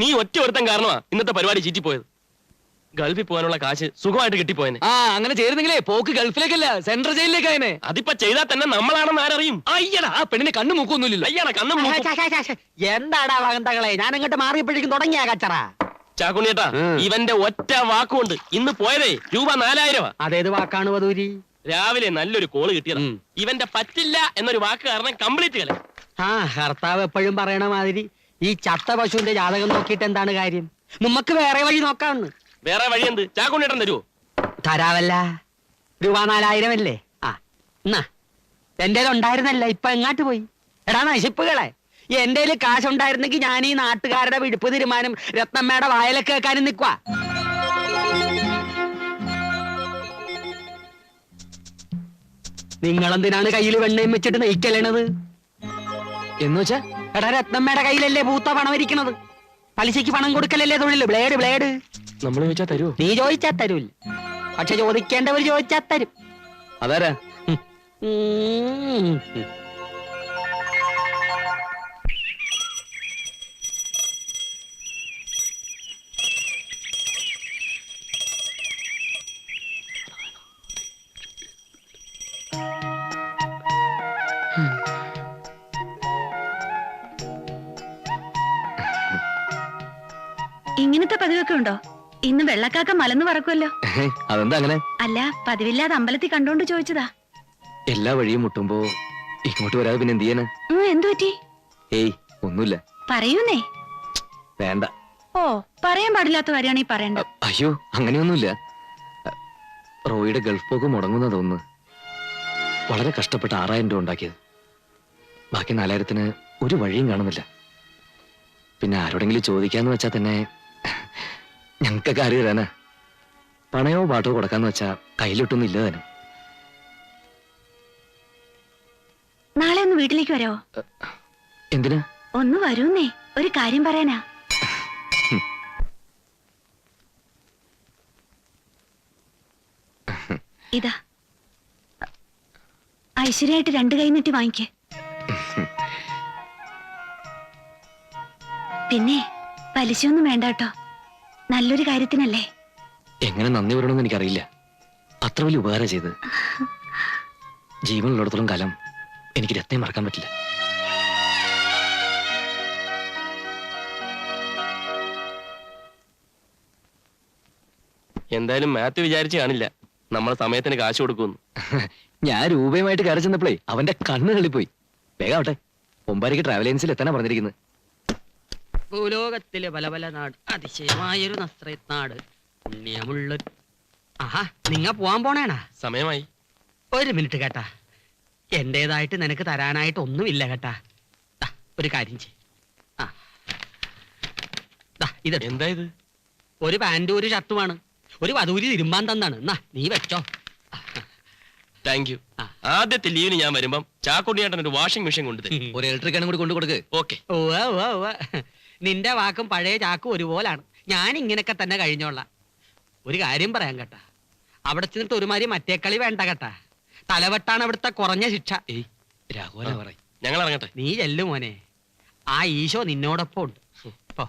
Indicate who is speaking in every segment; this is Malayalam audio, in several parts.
Speaker 1: നീ ഒറ്റ ഒരുത്തം കാരണമാ ഇന്നത്തെ പരിപാടി ചീറ്റിപ്പോയത് ഗൾഫിൽ പോകാനുള്ള കാശ് സുഖമായിട്ട് കിട്ടിപ്പോയനെ.
Speaker 2: ആ അങ്ങനെ ചേരുന്നെങ്കിലേ പോക്ക് ഗൾഫിലേക്കല്ല സെൻട്രൽ ജയിലിലേക്ക് അതിനെ
Speaker 1: അതിപ്പോ ചെയ്താൽ തന്നെ നമ്മളാണെന്ന് ആരറിയും?
Speaker 2: അയ്യടാ ആ പെണ്ണിനെ കണ്ണു മൂക്കൊന്നുമില്ല
Speaker 1: അയ്യടാ കണ്ണു മൂക്കും.
Speaker 3: എന്താടാ വകന്തകളെ ഞാൻ അങ്ങോട്ട് മാറിയപ്പോഴേക്കും തുടങ്ങിയ കച്ചറ.
Speaker 1: ചാക്കുണ്ണിയേട്ടാ ഇവന്റെ ഒറ്റ വാക്കുകൊണ്ട് ഇന്ന് പോയതേ രൂപ നാലായിരമാ
Speaker 3: അതേത് വാക്കാണ് വധൂരി?
Speaker 1: രാവിലെ നല്ലൊരു കോൾ കിട്ടിയത്. ഇവന്റെ പറ്റില്ല എന്നൊരു വാക്ക് കാരണം കംപ്ലീറ്റ് കല.
Speaker 3: ആ ഭർത്താവ് എപ്പോഴും പറയണ മാതിരി ഈ ചത്ത പശുവിന്റെ ജാതകം നോക്കിയിട്ട് എന്താണ് കാര്യം? നമുക്ക് വേറെ വഴി നോക്കാമെന്ന്
Speaker 1: വേറെ വഴി എന്ത്? ചാക്കുണ്ണിയേട്ടൻ തരുമോ
Speaker 3: തരാവല്ല. രൂപ നാലായിരം അല്ലേ ആ എന്നാ. എന്റെ ഉണ്ടായിരുന്നല്ല ഇപ്പൊ എങ്ങാട്ട് പോയി? എടാ നശിപ്പുകളെ. എന്റെ കാശുണ്ടായിരുന്നെങ്കിൽ ഞാൻ ഈ നാട്ടുകാരുടെ വിടുപ്പ് തീരുമാനം രത്നമ്മയുടെ വായലൊക്കെ കേൾക്കാനും നിക്കുവാ. നിങ്ങളെന്തിനാണ് കയ്യിൽ വെണ്ണയും വെച്ചിട്ട് നെയ്ക്കലേണത്?
Speaker 2: എന്ന് വെച്ചാ
Speaker 3: എടാ രത്നമ്മയുടെ കയ്യിലല്ലേ പൂത്ത പണം ഇരിക്കണത്? പലിശയ്ക്ക് പണം കൊടുക്കലല്ലേ തൊഴിൽ? Blade blade.
Speaker 1: നമ്മൾ ചോദിച്ചാ തരൂ
Speaker 3: നീ ചോദിച്ചാ തരൂല്ല. പക്ഷെ ചോദിക്കേണ്ടവർ ചോദിച്ചാ തരും.
Speaker 2: അതാരാ?
Speaker 3: ഉം.
Speaker 4: ഇങ്ങനത്തെ പതിവൊക്കെ ഉണ്ടോ? ഇന്ന് വെള്ളക്കാക്ക മലന്ന് പറക്കുമല്ലോ
Speaker 2: അതെന്താ അങ്ങനെ?
Speaker 4: അല്ല പതിവില്ലാതെ അമ്പലത്തിൽ കണ്ടോണ്ട് ചോദിച്ചതാ.
Speaker 2: എല്ലാ വഴിയും മുട്ടുമ്പോ ഇങ്ങോട്ട് വരാതെ പിന്നെ എന്ത് ചെയ്യാന്?
Speaker 4: എന്തു പറ്റി?
Speaker 2: ഏയ് ഒന്നുമില്ല.
Speaker 4: പറയൂന്നേ.
Speaker 2: വേണ്ട.
Speaker 4: ഓ പറയാൻ പാടില്ലാത്ത കാര്യമാണ് ഈ പറയണ്ട
Speaker 2: അയ്യോ അങ്ങനെയൊന്നുമില്ല. റോയിയുടെ ഗൾഫ് പോക്ക് മുടങ്ങുന്നതൊന്ന് വളരെ കഷ്ടപ്പെട്ട് ആറായിരം രൂപ ഉണ്ടാക്കിയത്. ബാക്കി നാലായിരത്തിന് ഒരു വഴിയും കാണുന്നില്ല. പിന്നെ ആരോടെങ്കിലും ചോദിക്കാന്ന് വെച്ചാൽ തന്നെ ഞങ്ങൾക്കൊക്കെ ആര് പണയോ പാട്ടോ കൊടുക്കാന്ന് വെച്ചാ കയ്യിലിട്ടൊന്നും ഇല്ല തന്നെ
Speaker 4: നാളെ ഒന്ന് വീട്ടിലേക്ക് വരാവോ
Speaker 2: എന്തിനാ?
Speaker 4: ഒന്ന് വരൂന്നേ. ഒരു കാര്യം പറയാനാ. ഇതാ. ഐശ്വര്യമായിട്ട് രണ്ട് കൈ നീട്ടി വാങ്ങിക്കേ. പിന്നെ പലിശയൊന്നും വേണ്ട കേട്ടോ. നല്ലൊരു കാര്യത്തിനല്ലേ?
Speaker 2: എങ്ങനെ നന്ദി പറയണമെന്ന് എനിക്കറിയില്ല. അത്ര വലിയ ഉപകാരം ചെയ്ത് ജീവനുള്ളിടത്തോളം കാലം എനിക്ക് രത്നം മറക്കാൻ പറ്റില്ല.
Speaker 1: എന്തായാലും മാത്യു വിചാരിച്ചു കാണില്ല. നമ്മളെ സമയത്തിന് കാശ് കൊടുക്കുന്നു
Speaker 2: ഞാൻ രൂപയുമായിട്ട് കയറി ചെന്നപ്പോഴേ അവന്റെ കണ്ണ് തള്ളിപ്പോയി. വേഗം ആവട്ടെ. ഒമ്പാരിക്ക് ട്രാവൽ ഏജൻസിൽ എത്താനാ പറഞ്ഞിരിക്കുന്നത്.
Speaker 3: ഭൂലോകത്തിലെ പല പല നാട്. അതിശയമായൊരു നസ്രയത് നാട്. പുണ്യമുള്ള ആഹാ നിങ്ങ പോവാൻ പോണേണാ?
Speaker 1: സമയമായി.
Speaker 3: ഒരു മിനിറ്റ് കേട്ടാ. എന്റേതായിട്ട് നിനക്ക് തരാനായിട്ട് ഒന്നുമില്ല കേട്ടാ. ദാ, ഒരു കാര്യം ചെയ് ആ. ദാ, ഇതെടു.
Speaker 1: എന്താ ഇത്?
Speaker 3: ഒരു പാന്റും ഒരു ഷർട്ടുമാണ്. ഒരു വധൂരി തിരുമ്പാൻ തന്നാണ്. എന്നാ നീ വെച്ചോ.
Speaker 1: താങ്ക് യു
Speaker 3: ആ.
Speaker 1: ആദ്യത്തെ ലീവിന് ഞാൻ വരുമ്പം ചാക്കുണ്ണിയേട്ടൻ ഒരു വാഷിംഗ് മെഷീൻ കൊണ്ടുതരും.
Speaker 2: ഒരു ഇലക്ട്രിക്കാനും കൂടി കൊണ്ടു കൊടുക്ക്
Speaker 1: ഓക്കെ
Speaker 3: ഓ. നിന്റെ വാക്കും പഴയ ചാക്കും ഒരുപോലാണ്. ഞാൻ ഇങ്ങനൊക്കെ തന്നെ കഴിഞ്ഞോളാം. ഒരു കാര്യം പറയാൻ കേട്ടാ. അവിടെ ചെന്നിട്ട് ഒരുമാതിരി മറ്റേ കളി വേണ്ട കേട്ടാ. തലവെട്ടാണ് അവിടുത്തെ കുറഞ്ഞ ശിക്ഷ.
Speaker 2: ഏയ് രാഘവന പറ
Speaker 1: ഞങ്ങൾ ഇറങ്ങട്ടെ
Speaker 3: നീ ചെല്ലു മോനെ. ആ ഈശോ നിന്നോടൊപ്പം ഉണ്ട്. പോ.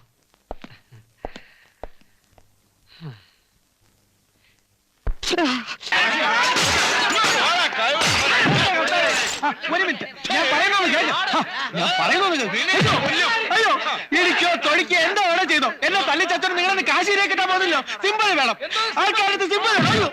Speaker 5: ഒരു മിനിറ്റ്. ഞാൻ പറയുന്നത് ഞാൻ പറയുന്നത് അയ്യോ, എന്തോ വേണം ചെയ്തോ. എന്നെ നിങ്ങളെ കാശിരെ കിട്ടാൻ പോകുന്നില്ലോ സിമ്പിൾ വേണം. ആൾക്കാരത്ത് സിമ്പിൾ അയ്യോ.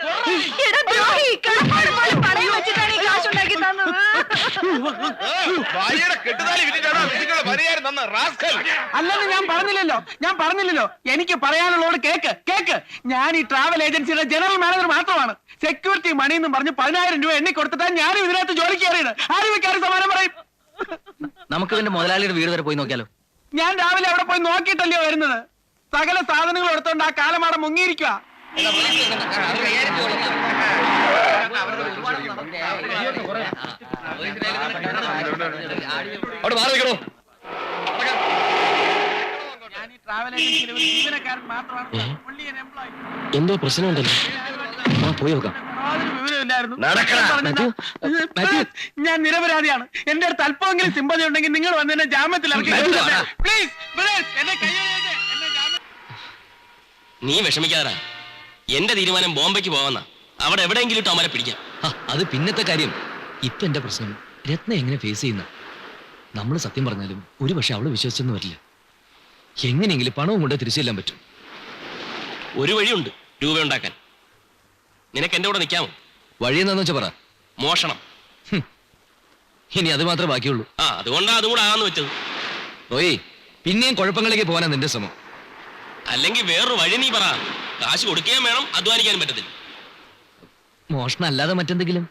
Speaker 6: ഭാര്യയുടെ കെട്ടുതാലി വിറ്റിട്ടാണോ വിധിക്കുള്ള പരിഹാരം തന്ന റാസ്കൽ?
Speaker 5: അല്ലെന്ന് ഞാൻ പറഞ്ഞില്ലല്ലോ. ഞാൻ പറഞ്ഞില്ലല്ലോ. എനിക്ക് പറയാനുള്ളോട് കേക്ക് കേക്ക്. ഞാൻ ഈ ട്രാവൽ ഏജൻസിയുടെ ജനറൽ മാനേജർ മാത്രമാണ്. സെക്യൂരിറ്റി മണി എന്ന് പറഞ്ഞ് പതിനായിരം രൂപ എണ്ണി കൊടുത്തിട്ടാണ് ഞാനും ഇതിനകത്ത് ജോലി കയറിയത്. ആരും വെക്കാരും സമാനം പറയും?
Speaker 2: നമുക്ക് ഇതിന്റെ മുതലാളിയുടെ വീട് വരെ പോയി നോക്കിയാലോ?
Speaker 5: ഞാൻ രാവിലെ അവിടെ പോയി നോക്കിയിട്ടല്ലയോ വരുന്നത്? സകല സാധനങ്ങൾ എടുത്തോണ്ട് ആ കാലമാടം മുങ്ങിയിരിക്കുക
Speaker 2: അവിടെ മാറി നിൽക്കണോ
Speaker 1: എന്തോ പ്രശ്നമുണ്ടല്ലോ
Speaker 2: ആ പോയി നോക്കാം.
Speaker 5: ഞാൻ നിരപരാധിയാണ് എന്റെ അടുത്ത് അല്പമെങ്കിലും സിമ്പതി ഉണ്ടെങ്കിൽ നിങ്ങൾ വന്ന് എന്നെ ജാമ്യത്തിൽ. പ്ലീസ്
Speaker 1: നീ വിഷമിക്കാതാ എന്റെ തീരുമാനം ബോംബെക്ക് പോവാന്നാ. അവിടെ എവിടെയെങ്കിലും ഇട്ട് അവരെ പിടിക്കാം.
Speaker 2: അത് പിന്നത്തെ കാര്യം. ഇപ്പൊ എന്റെ പ്രശ്നം രത്ന എങ്ങനെ ഫേസ് ചെയ്യുന്ന? നമ്മൾ സത്യം പറഞ്ഞാലും ഒരു പക്ഷെ അവൾ വിശ്വസിച്ചെന്ന് വരില്ല. എങ്ങനെയെങ്കിലും പണവും കൊണ്ട് തിരിച്ചു ചെല്ലാൻ പറ്റും.
Speaker 1: ഒരു വഴിയുണ്ട് രൂപ ഉണ്ടാക്കാൻ നിനക്ക് എന്റെ കൂടെ നിൽക്കാമോ
Speaker 2: വഴി എന്താന്ന് വെച്ചാ പറ.
Speaker 1: മോഷണം.
Speaker 2: ഇനി അത് മാത്രമേ ബാക്കിയുള്ളൂ.
Speaker 1: ആ അതുകൊണ്ടാ അതും കൂടെ ആന്ന് വെച്ചത്.
Speaker 2: റോയി പിന്നെയും കുഴപ്പങ്ങളിലേക്ക് പോകാനാ നിന്റെ ശ്രമം.
Speaker 1: അല്ലെങ്കിൽ വേറൊരു വഴി നീ പറ. കാശ് കൊടുക്കുകയും വേണം അധ്വാനിക്കാനും പറ്റത്തില്ല.
Speaker 2: മോഷണം അല്ലാതെ മറ്റെന്തെങ്കിലും?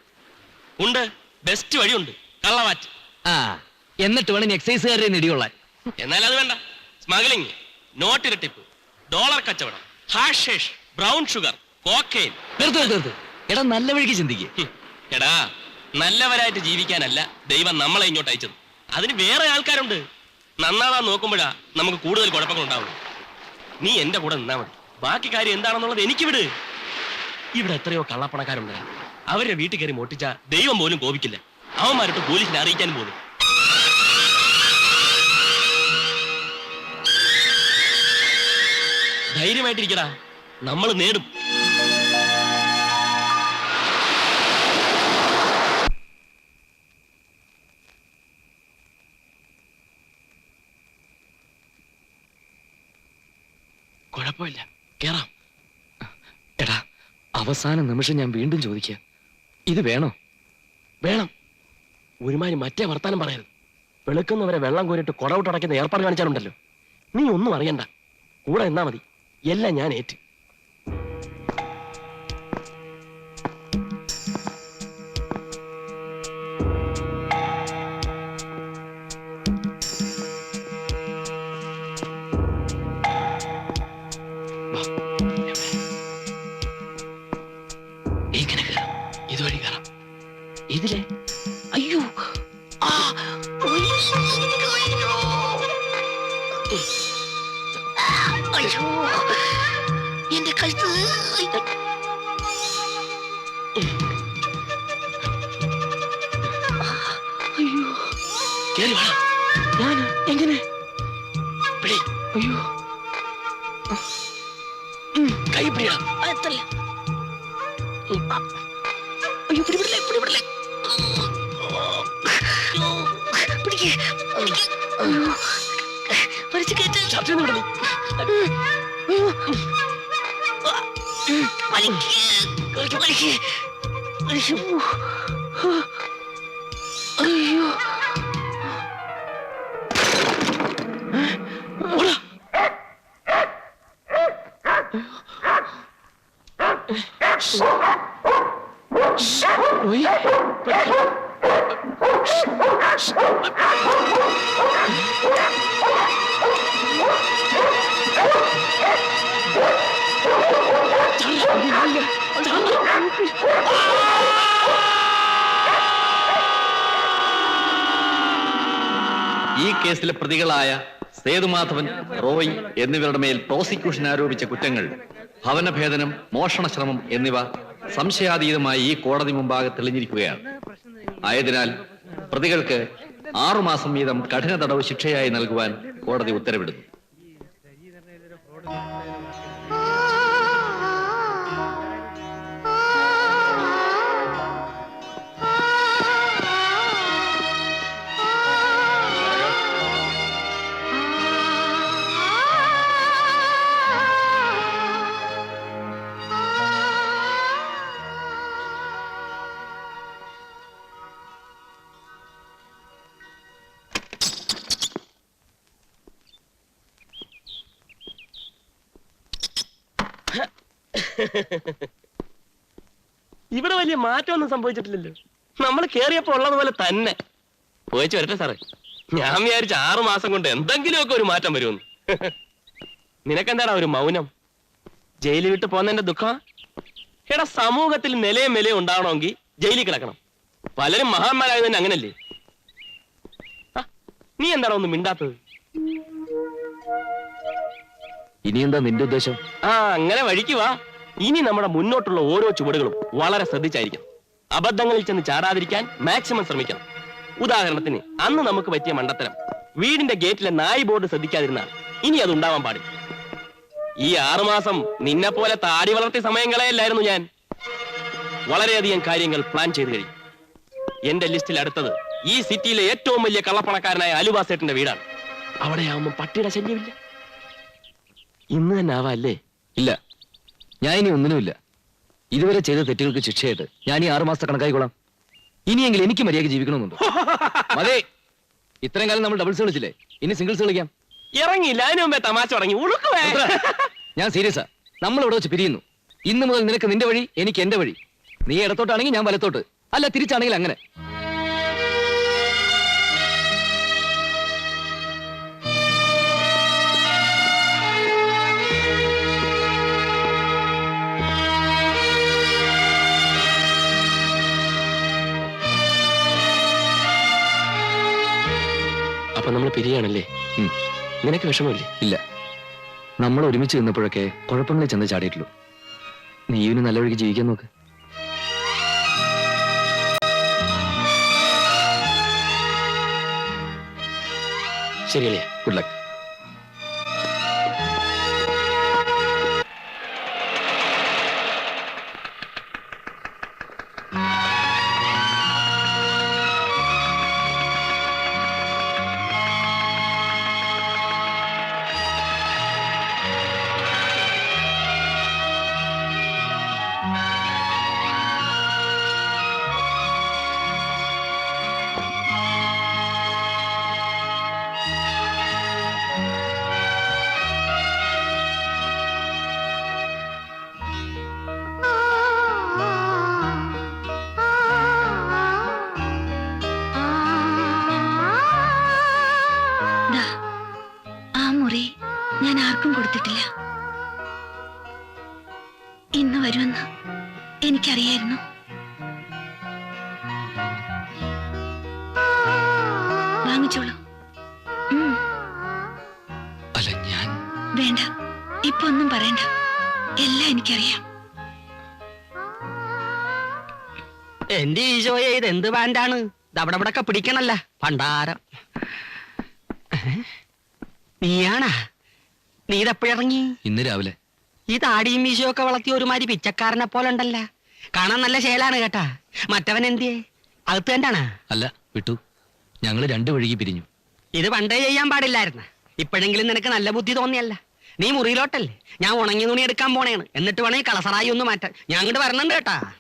Speaker 1: ഉണ്ട്. ബെസ്റ്റ് വഴിയുണ്ട്. കള്ളവാറ്റ്.
Speaker 2: ആ എന്നിട്ട് വേണം എക്സൈസുകാരെ നെടിയുള്ള
Speaker 1: എന്നാൽ അത് വേണ്ട. സ്മഗ്ലിംഗ് നോട്ട് ഇരട്ടിപ്പ് ഡോളർ കച്ചവടം ഹാഷേഷ് ബ്രൗൺ ഷുഗർ കോക്കെയിൻ
Speaker 2: തീർത്തു നിർത്ത് എടാ നല്ല വഴിക്ക് ചിന്തിക്കുക
Speaker 1: എടാ നല്ലവരായിട്ട് ജീവിക്കാനല്ല ദൈവം നമ്മളെ ഇങ്ങോട്ട് അയച്ചത്. അതിന് വേറെ ആൾക്കാരുണ്ട്. നന്നാവാൻ നോക്കുമ്പോഴാ നമുക്ക് കൂടുതൽ കുഴപ്പങ്ങൾ ഉണ്ടാവുള്ളൂ നീ എന്റെ കൂടെ നിന്നാ മതി. ബാക്കി കാര്യം എന്താണെന്നുള്ളത് എനിക്ക് വിട്. ഇവിടെ എത്രയോ കള്ളപ്പണക്കാരുണ്ട്. അവരെ വീട്ടിൽ കയറി മോട്ടിച്ച ദൈവം പോലും കോപിക്കില്ല. അവന്മാരിട്ട് പോലീസിനെ അറിയിക്കാൻ പോലും. ധൈര്യമായിട്ടിരിക്കടാ. നമ്മൾ നേടും. കുഴപ്പമില്ല. കേറാം.
Speaker 2: എടാ അവസാന നിമിഷം ഞാൻ വീണ്ടും ചോദിക്കുക ഇത് വേണോ?
Speaker 1: വേണം. ഒരുമാതിരി മറ്റേ വർത്താനം പറയരുത്. വെളുക്കുന്നവരെ വെള്ളം കോരിട്ട് കുടവിട്ടടയ്ക്കുന്ന ഏർപ്പാട് കാണിച്ചാലുണ്ടല്ലോ. നീ ഒന്നും അറിയണ്ട. കൂടെ എന്നാ മതി. എല്ലാം ഞാൻ ഏറ്റ്. കേറി വാ. ഞാൻ എങ്ങനെ? പിടി. അയ്യോ. കൈ പിടിയാ.
Speaker 4: അയ്യോ പിടിപിടില്ലേ പിടിപിടില്ലേ. പിടിക്ക് പിടിക്ക്. അയ്യോ. വലിച്ചു കയറ്റ്.
Speaker 1: ചർച്ച വിടുന്നു
Speaker 4: വലിക്ക്. വലിക്ക് അയ്യോ അയ്യോ
Speaker 7: ഈ കേസിലെ പ്രതികളായ സേതുമാധവൻ റോയ് എന്നിവരുടെ മേൽ പ്രോസിക്യൂഷൻ ആരോപിച്ച കുറ്റങ്ങൾ ഭവനഭേദനം മോഷണശ്രമം എന്നിവ സംശയാതീതമായി ഈ കോടതി മുമ്പാകെ തെളിഞ്ഞിരിക്കുകയാണ്. ആയതിനാൽ പ്രതികൾക്ക് ആറുമാസം വീതം കഠിന തടവ് ശിക്ഷയായി നൽകുവാൻ കോടതി ഉത്തരവിടുന്നു.
Speaker 1: ഇവിടെ വലിയ മാറ്റമൊന്നും സംഭവിച്ചിട്ടില്ലല്ലോ. നമ്മൾ കേറിയപ്പോ ഉള്ളതുപോലെ തന്നെ. പോയിച്ചു വരട്ടെ സാറേ. ഞാൻ വിചാരിച്ച ആറു മാസം കൊണ്ട് എന്തെങ്കിലുമൊക്കെ ഒരു മാറ്റം വരുമെന്ന്. നിനക്കെന്താടാ ഒരു മൗനം? ജയിലിൽ വിട്ട് പോകുന്നതിന്റെ ദുഃഖം? എടാ സമൂഹത്തിൽ നിലയും നിലയും ഉണ്ടാവണമെങ്കിൽ ജയിലിൽ കിടക്കണം. പലരും മഹാന്മാരായത് തന്നെ അങ്ങനല്ലേ? നീ എന്താണോ ഒന്ന് മിണ്ടാത്തത്?
Speaker 2: ഇനി എന്താ നിന്റെ ഉദ്ദേശം?
Speaker 1: ആ അങ്ങനെ വഴിക്ക് വാ. ഇനി നമ്മുടെ മുന്നോട്ടുള്ള ഓരോ ചുവടുകളും വളരെ ശ്രദ്ധിച്ചായിരിക്കണം. അബദ്ധങ്ങളിൽ ചെന്ന് ചാടാതിരിക്കാൻ മാക്സിമം ശ്രമിക്കണം. ഉദാഹരണത്തിന് അന്ന് നമുക്ക് പറ്റിയ മണ്ടത്തരം. വീടിന്റെ ഗേറ്റിലെ നായ് ബോർഡ് ശ്രദ്ധിക്കാതിരുന്നാൽ ഇനി അത് ഉണ്ടാവാൻ പാടില്ല. ഈ ആറുമാസം നിന്നെ പോലെ താടി വളർത്തിയ സമയങ്ങളെയല്ലായിരുന്നു ഞാൻ. വളരെയധികം കാര്യങ്ങൾ പ്ലാൻ ചെയ്തു കഴിഞ്ഞു. എന്റെ ലിസ്റ്റിൽ അടുത്തത് ഈ സിറ്റിയിലെ ഏറ്റവും വലിയ കള്ളപ്പണക്കാരനായ അലുവാസേട്ടന്റെ വീടാണ്. അവിടെയാവുമ്പോൾ പട്ടിയുടെ ശല്യമില്ല. ഇന്ന് തന്നെ ആവാ അല്ലേ?
Speaker 2: ഇല്ല. ഞാൻ ഇനി ഒന്നിനുമില്ല. ഇതുവരെ ചെയ്ത തെറ്റുകൾക്ക് ശിക്ഷയായിട്ട് ഞാൻ ഈ ആറു മാസത്തെ കണക്കായിക്കോളാം. ഇനിയെങ്കിലും എനിക്ക് മര്യാദ ജീവിക്കണമെന്നുണ്ട്. അതെ ഇത്രയും കാലം നമ്മൾ ഡബിൾസ് കളിച്ചില്ലേ? ഇനി സിംഗിൾസ് കളിക്കാം.
Speaker 1: ഇറങ്ങിയില്ല. അതിനു മുമ്പേ തമാശ തുടങ്ങി. ഉളുക്കുവേ
Speaker 2: ഞാൻ സീരിയസാ നമ്മൾ ഇവിടെ വെച്ച് പിരിയുന്നു. ഇന്ന് മുതൽ നിനക്ക് നിന്റെ വഴി എനിക്ക് എന്റെ വഴി. നീ ഇടത്തോട്ടാണെങ്കിൽ ഞാൻ വലത്തോട്ട്. അല്ല തിരിച്ചാണെങ്കിൽ അങ്ങനെ.
Speaker 1: നമ്മൾ പിരിയാണല്ലേ?
Speaker 2: ഇങ്ങനെയൊക്കെ
Speaker 1: നിനക്ക് വിഷമമില്ലേ?
Speaker 2: ഇല്ല. നമ്മൾ ഒരുമിച്ച് നിന്നപ്പോഴൊക്കെ കുഴപ്പങ്ങളെ ചെന്ന് ചാടിയിട്ടുള്ളൂ. നീ ഇവന് നല്ല വഴിക്ക് ജീവിക്കാൻ നോക്ക്.
Speaker 1: ശരിയല്ലേ
Speaker 2: ഗുഡ് ലക്ക്
Speaker 4: എനിക്കറിയായിരുന്നു വാങ്ങിച്ചോളൂ.
Speaker 2: അല്ല ഞാൻ
Speaker 4: വേണ്ട. ഇപ്പൊ ഒന്നും പറയണ്ട. എല്ലാം എനിക്കറിയാം.
Speaker 3: എന്റെ ഈശോയെ ഇത് എന്ത് ബാൻഡാണ് ദവിടവിടൊക്കെ അവിടെ ഇവിടെ ഒക്കെ പിടിക്കണല്ല പണ്ടാരം? നീയാണാ? നീ ഇതെപ്പോഴിറങ്ങി
Speaker 2: ഇന്ന് രാവിലെ.
Speaker 3: ഈ താടിയും മീശയും ഒക്കെ വളർത്തി ഒരുമാതിരി പിച്ചക്കാരനെ പോലെ ഉണ്ടല്ല. കാണാൻ നല്ല ശേലാണ് കേട്ടാ. മറ്റവൻ എന്തിയേ? അകത്ത് തന്നെയാണ്
Speaker 2: അല്ല വിട്ടു. ഞങ്ങൾ രണ്ട് വഴിക്ക് പിരിഞ്ഞു.
Speaker 3: ഇത് പണ്ടേ ചെയ്യാൻ പാടില്ലായിരുന്നു. ഇപ്പോഴെങ്കിലും നിനക്ക് നല്ല ബുദ്ധി തോന്നിയല്ല. നീ മുറിയിലോട്ടല്ലേ? ഞാൻ ഉണങ്ങി തുണി എടുക്കാൻ പോണേണ്. എന്നിട്ട് വേണമെങ്കിൽ കളസറായി ഒന്ന് മാറ്റാൻ. ഞാൻ അങ്ങോട്ട് വരണുണ്ട് കേട്ടാ.